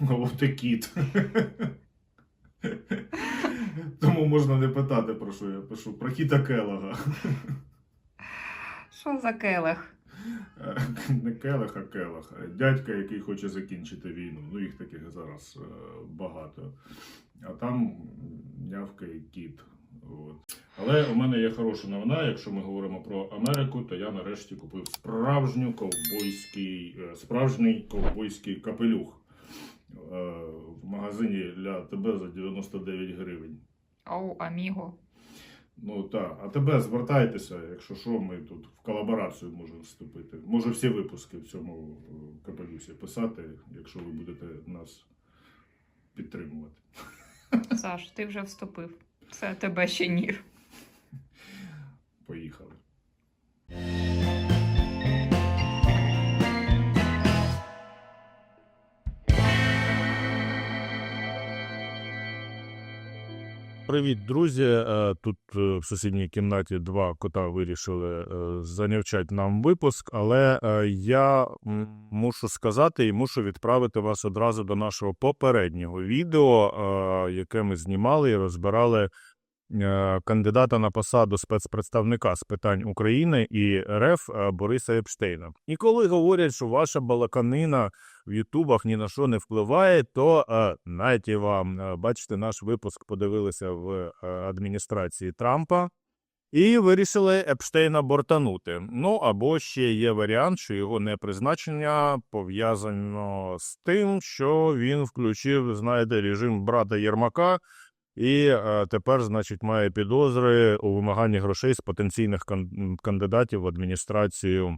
От і кіт. Тому можна не питати, про що я пишу. Про кіта Келога. Що за келих? Е, Не Келех, а Келех. Дядька, який хоче закінчити війну. Ну, їх таких зараз е, багато. А там нявкає кіт. От. Але у мене є хороша новина. Якщо ми говоримо про Америку, то я нарешті купив справжню ковбойський, е, справжній ковбойський капелюх в магазині для тебе за 99 гривень. Оу, аміго. Ну так, а тебе звертайтеся, якщо що, ми тут в колаборацію можемо вступити. Можу всі випуски в цьому е, капелюсі писати, якщо ви будете нас підтримувати. Саш, ти вже вступив. Це тебе ще ні. Поїхали. Привіт, друзі. Е, Тут е, в сусідній кімнаті два кота вирішили е, занявчати нам випуск, але я мушу сказати і мушу відправити вас одразу до нашого попереднього відео, яке ми знімали і розбирали кандидата на посаду спецпредставника з питань України і РФ е, Бориса Епштейна. І коли говорять, що ваша балаканина в Ютубах ні на що не впливає, то е, знаєте вам, е, бачите, наш випуск подивилися в е, адміністрації Трампа. І вирішили Епштейна бортанути. Ну або ще є варіант, що його непризначення пов'язано з тим, що він включив, знаєте, режим брата Єрмака, і е, тепер, значить, має підозри у вимаганні грошей з потенційних кан- кандидатів в адміністрацію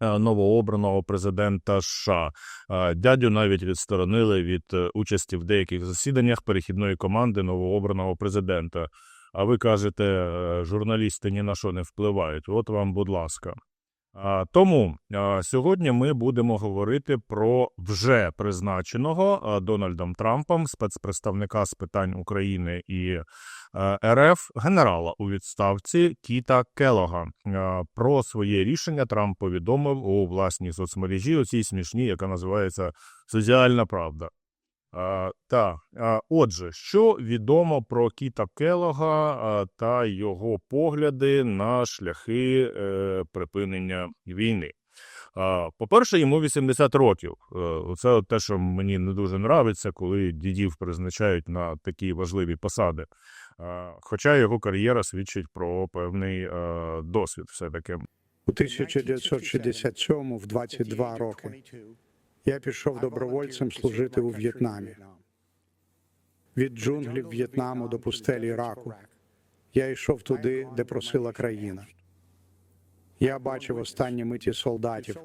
е, новообраного президента США. Е, Дядю навіть відсторонили від участі в деяких засіданнях перехідної команди новообраного президента. А ви кажете, журналісти ні на що не впливають. От вам, будь ласка. Тому сьогодні ми будемо говорити про вже призначеного Дональдом Трампом спецпредставника з питань України і е, РФ генерала у відставці Кіта Келога. Про своє рішення Трамп повідомив у власній соцмережі, оцій смішній, яка називається Соціальна Правда. А, та, отже, що відомо про Кіта Келога та його погляди на шляхи е, припинення війни? По-перше, йому 80 років. Е, Це те, що мені не дуже нравиться, коли дідів призначають на такі важливі посади. Хоча його кар'єра свідчить про певний досвід, все-таки. У 1967 в 22 роки я пішов добровольцем служити у В'єтнамі. Від джунглів В'єтнаму до пустелі Іраку. Я йшов туди, де просила країна. Я бачив останні миті солдатів,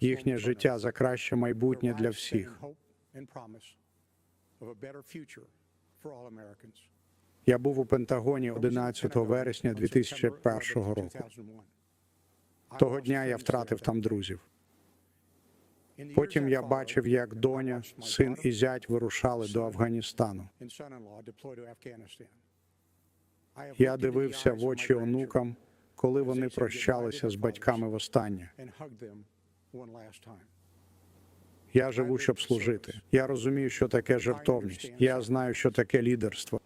їхнє життя за краще майбутнє для всіх. Я був у Пентагоні 11 вересня 2001 року. Того дня я втратив там друзів. Потім я бачив, як доня, син і зять вирушали до Афганістану. Я дивився в очі онукам, коли вони прощалися з батьками востаннє. Я живу, щоб служити. Я розумію, що таке жертовність. Я знаю, що таке лідерство.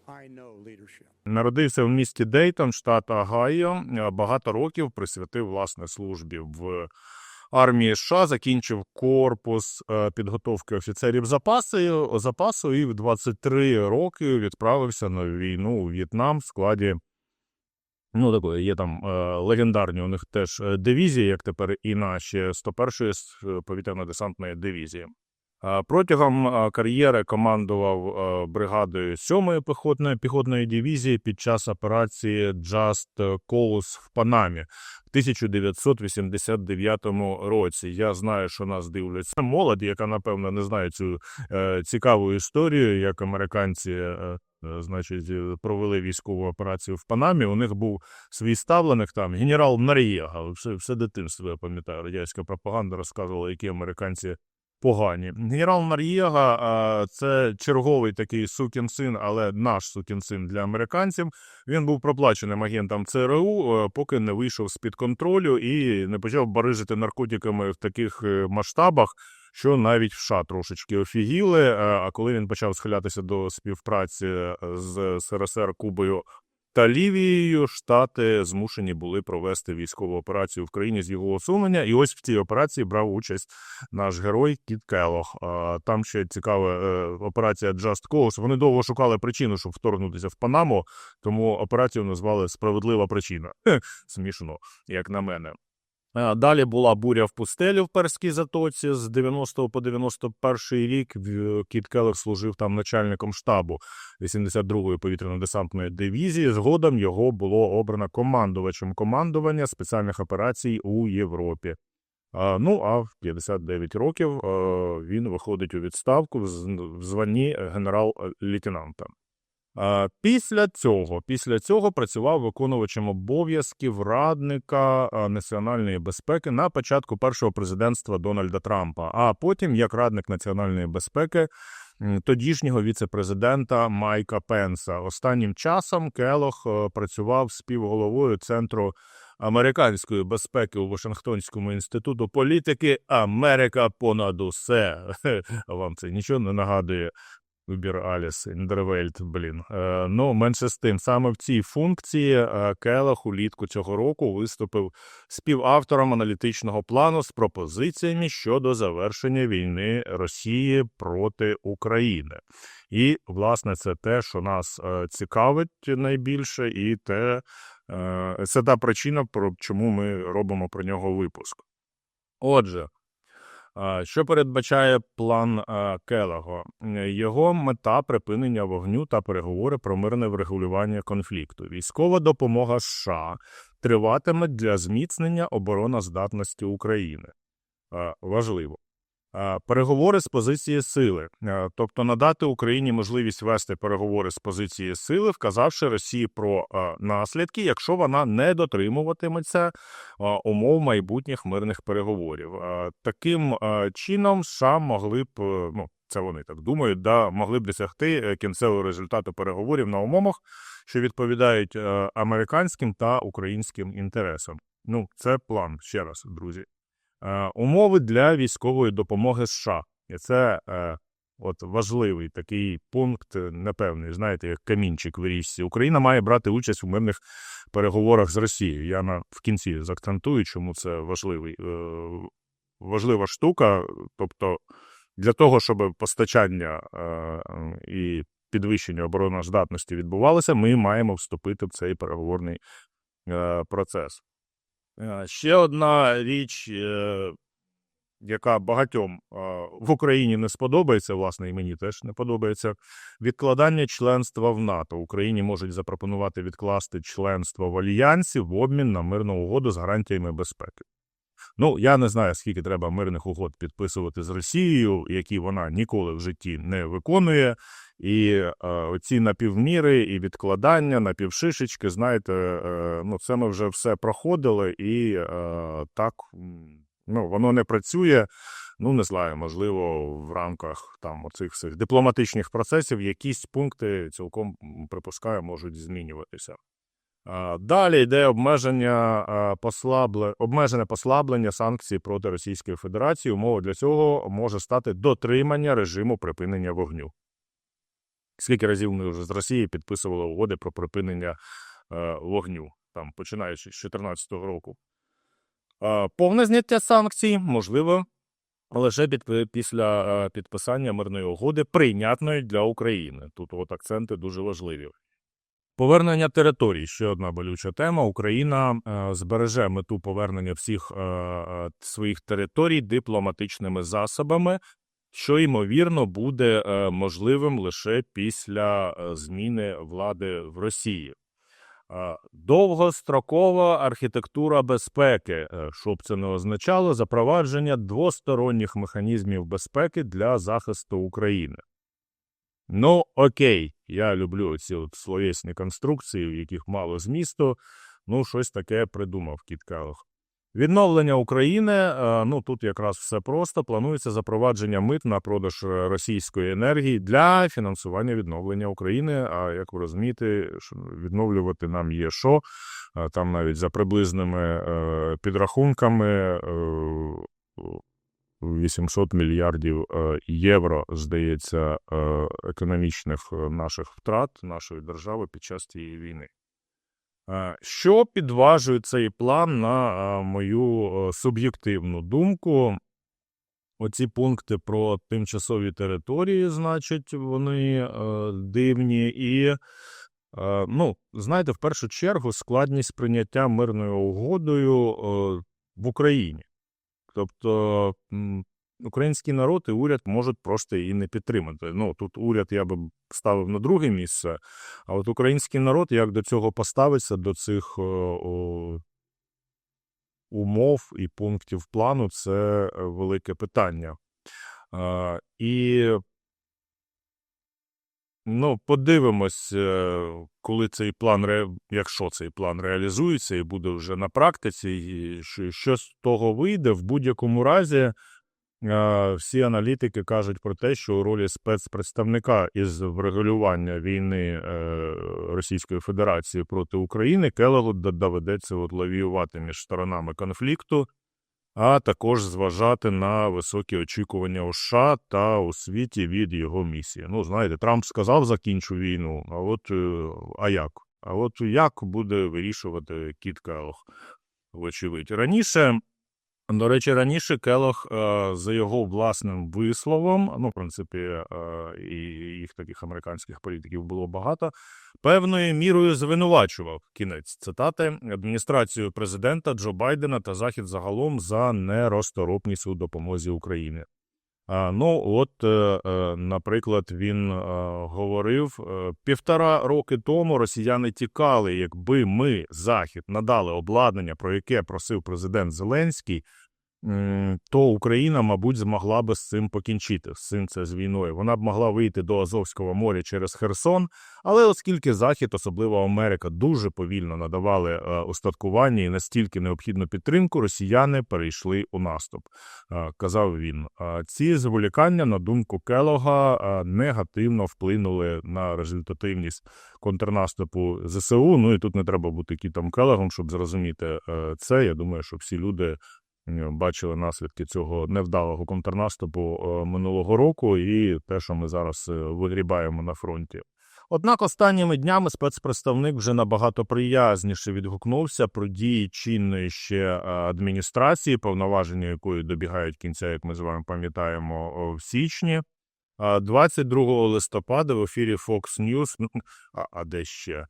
Народився в місті Дейтон, штат Агайо. Багато років присвятив власне службі в армії США, закінчив корпус е, підготовки офіцерів запасу, запасу і в 23 роки відправився на війну у В'єтнам в складі. Ну, такої є там е, легендарні у них теж е, дивізії, як тепер і наші 101-ї е, повітряно-десантної дивізії. Протягом кар'єри командував бригадою 7-ї піхотної піхотної дивізії під час операції Just Cause в Панамі в 1989 році. Я знаю, що нас дивляться молодь, яка напевно не знає цю е, цікаву історію, як американці. е, е, Значить, провели військову операцію в Панамі. У них був свій ставленик там генерал Нар'єга. Все, все дитинство я пам'ятаю. Радянська пропаганда розказувала, які американці погані. Генерал Нар'єга а, це черговий такий сукін син, але наш сукін син для американців. Він був проплаченим агентом ЦРУ, е, поки не вийшов з під контролю і не почав барижити наркотиками в таких е, масштабах. що навіть в США трошечки офігіли. е, А коли він почав схилятися до співпраці з СРСР Кубою та Лівією, Штати змушені були провести військову операцію в країні з його усунення. І ось в цій операції брав участь наш герой Кіт Келох. Там ще цікава е, операція Just Cause. Вони довго шукали причину, щоб вторгнутися в Панаму, тому операцію назвали Справедлива причина. Смішно, як на мене. Е, Далі була буря в пустелі в Перській затоці з 90 по 91 рік. В- Кіт Келлер служив там начальником штабу 82-ї повітряно-десантної дивізії. Згодом його було обрано командувачем командування спеціальних операцій у Європі. Ну, а в 59 років е, він виходить у відставку в званні генерал-лейтенанта. Після цього, після цього працював виконувачем обов'язків радника національної безпеки на початку першого президентства Дональда Трампа, а потім як радник національної безпеки тодішнього віце-президента Майка Пенса. Останнім часом Келох е, працював співголовою центру американської безпеки у Вашингтонському інституту політики Америка понад усе. Вам це нічого не нагадує? Убір Аліс, Індервельт, блін. Е, ну, менше з тим, саме в цій функції е, Келах улітку цього року виступив співавтором аналітичного плану з пропозиціями щодо завершення війни Росії проти України. І, власне, це те, що нас е, цікавить найбільше, і те, е, це та причина, про чому ми робимо про нього випуск. Отже, Що передбачає план Келого? Його мета припинення вогню та переговори про мирне врегулювання конфлікту. Військова допомога США триватиме для зміцнення обороноздатності України. Важливо. А, Переговори з позиції сили, тобто надати Україні можливість вести переговори з позиції сили, вказавши Росії про наслідки, якщо вона не дотримуватиметься умов майбутніх мирних переговорів. Таким чином США могли б, е, ну це вони так думають, да, могли б досягти е, кінцевого результату переговорів на умовах, що відповідають е, американським та українським інтересам. Ну, це план ще раз, друзі. Е, Умови для військової допомоги США. І це е, от важливий такий пункт, е, непевний, знаєте, як камінчик в річці. Україна має брати участь у мирних переговорах з Росією. Я на в кінці заакцентую, чому це важливий, важлива штука. Тобто, для того, щоб постачання і підвищення обороноздатності відбувалося, ми маємо вступити в цей переговорний процес. Е, Ще одна річ, е, яка багатьом е, в Україні не сподобається, власне, і мені теж не подобається. Відкладання членства в НАТО. Україні можуть запропонувати відкласти членство в альянсі в обмін на мирну угоду з гарантіями безпеки. Ну, я не знаю, скільки треба мирних угод підписувати з Росією, які вона ніколи в житті не виконує. І е, оці напівміри і відкладання, напівшишечки, знаєте, е, ну це ми вже все проходили, і е, так ну, воно не працює. Ну, не знаю, можливо, в рамках там оцих всіх дипломатичних процесів якісь пункти цілком припускаю можуть змінюватися. Далі йде обмеження обмежене послаблення санкцій проти Російської Федерації. Умова для цього може стати дотримання режиму припинення вогню. Скільки разів ми вже з Росії підписували угоди про припинення е, вогню, там, починаючи з 2014 року. Повне зняття санкцій можливо лише після е, підписання мирної угоди, прийнятної для України. Тут от акценти дуже важливі. Повернення територій ще одна болюча тема. Україна е, збереже мету повернення всіх е, е, своїх територій дипломатичними засобами, що ймовірно буде можливим лише після зміни влади в Росії. Довгострокова архітектура безпеки, що б це не означало, запровадження двосторонніх механізмів безпеки для захисту України. Ну, окей, я люблю ці от словесні конструкції, в яких мало змісту. Ну, щось таке придумав Кіт Келлог. Відновлення України. е, Ну тут якраз все просто. Планується запровадження мит на продаж е, російської енергії для фінансування відновлення України. А як ви розумієте, відновлювати нам є що. Е, Там навіть за приблизними підрахунками, 800 мільярдів е, євро, здається, е, економічних е, наших втрат нашої держави під час цієї війни. Що підважує цей план на мою суб'єктивну думку? Оці пункти про тимчасові території, значить, вони дивні. І, ну, знаєте, в першу чергу складність прийняття мирною угодою в Україні. Тобто український народ і уряд можуть просто її не підтримати. Ну, тут уряд я би ставив на друге місце, а от український народ як до цього поставиться, до цих е, о, умов і пунктів плану, це е, велике питання. І ну, подивимось, е, коли цей план, якщо цей план реалізується і буде вже на практиці, і що, з того вийде, в будь-якому разі. е, Всі аналітики кажуть про те, що у ролі спецпредставника із врегулювання війни е, Російської Федерації проти України Келегу доведеться лавіювати між сторонами конфлікту, а також зважати на високі очікування у США та у світі від його місії. Ну, знаєте, Трамп сказав закінчу війну, а от е, а як? А от як буде вирішувати Кіт Келох, вочевидь. Раніше, до речі, раніше Келох, е, за його власним висловом, ну, в принципі, е, і їх таких американських політиків було багато, певною мірою звинувачував кінець цитати адміністрацію президента Джо Байдена та Захід загалом за нерозторопність у допомозі Україні. Ну, от, е, е, наприклад, він е, говорив півтора роки тому росіяни тікали, якби ми, Захід, надали обладнання, про яке просив президент Зеленський, то Україна, мабуть, змогла би з цим покінчити, з цим це з війною. Вона б могла вийти до Азовського моря через Херсон, але оскільки Захід, особливо Америка, дуже повільно надавали е, устаткування і настільки необхідну підтримку, росіяни перейшли у наступ, е, казав він. Е, ці зволікання, на думку Келога, негативно вплинули на результативність контрнаступу ЗСУ. Ну і тут не треба бути кітом Келогом, щоб зрозуміти це. Я думаю, що всі люди. Е, Бачили наслідки цього невдалого контрнаступу е, минулого року і те, що ми зараз е, вигрібаємо на фронті. Однак останніми днями спецпредставник вже набагато приязніше відгукнувся про дії чинної ще адміністрації, повноваження якої добігають кінця, як ми з вами пам'ятаємо, в січні. А 22 листопада в ефірі Fox News, а, а де ще,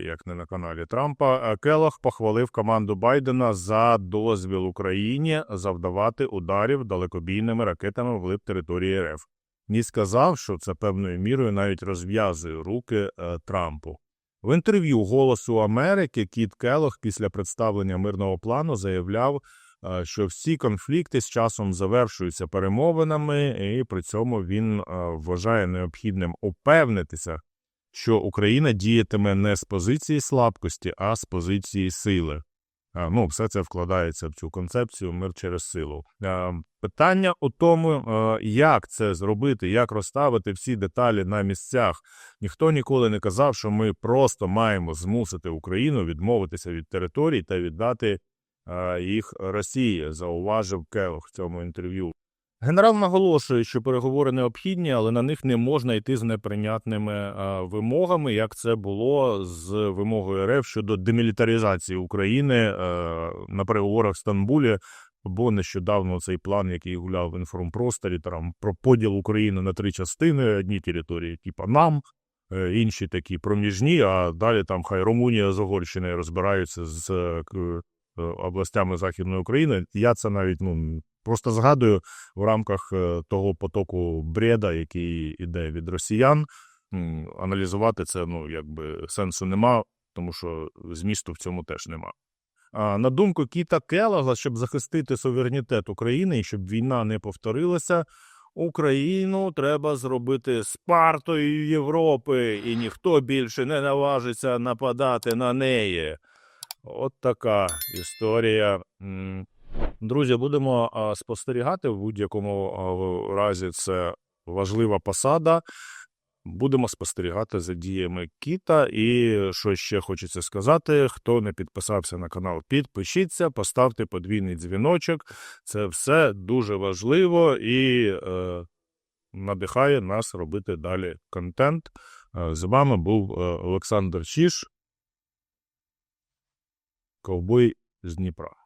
як не на каналі Трампа, е, Келох похвалив команду Байдена за дозвіл Україні завдавати ударів далекобійними ракетами вглиб території РФ. Ні сказав, що це певною мірою навіть розв'язує руки е, Трампу. В інтерв'ю Голосу Америки Кіт Келох після представлення мирного плану заявляв, е, що всі конфлікти з часом завершуються перемовинами, і при цьому він е, вважає необхідним упевнитися, що Україна діятиме не з позиції слабкості, а з позиції сили. Ну, все це вкладається в цю концепцію мир через силу. Питання у тому, як це зробити, як розставити всі деталі на місцях. Ніхто ніколи не казав, що ми просто маємо змусити Україну відмовитися від територій та віддати їх Росії, зауважив Келох в цьому інтерв'ю. Генерал наголошує, що переговори необхідні, але на них не можна йти з неприйнятними вимогами, як це було з вимогою РФ щодо демілітаризації України е, на переговорах в Стамбулі. Бо нещодавно цей план, який гуляв в інформпросторі, там про поділ України на три частини: одні території, типа нам, е, інші такі проміжні, а далі там хай Румунія з Угорщиною розбираються з е, областями Західної України. Я це навіть ну просто згадую в рамках е, того потоку бреда, який іде від росіян. Аналізувати це ну якби сенсу нема, тому що змісту в цьому теж нема. А, На думку Кіта Келлога, щоб захистити суверенітет України і щоб війна не повторилася, Україну треба зробити Спартою Європи, і ніхто більше не наважиться нападати на неї. От така історія. Друзі, будемо спостерігати в будь-якому разі. Це важлива посада. будемо спостерігати за діями кіта. І що ще хочеться сказати: хто не підписався на канал, підпишіться, поставте подвійний дзвіночок. Це все дуже важливо і е, надихає нас робити далі контент. Е, З вами був е, Олександр Чіш, ковбой з Дніпра.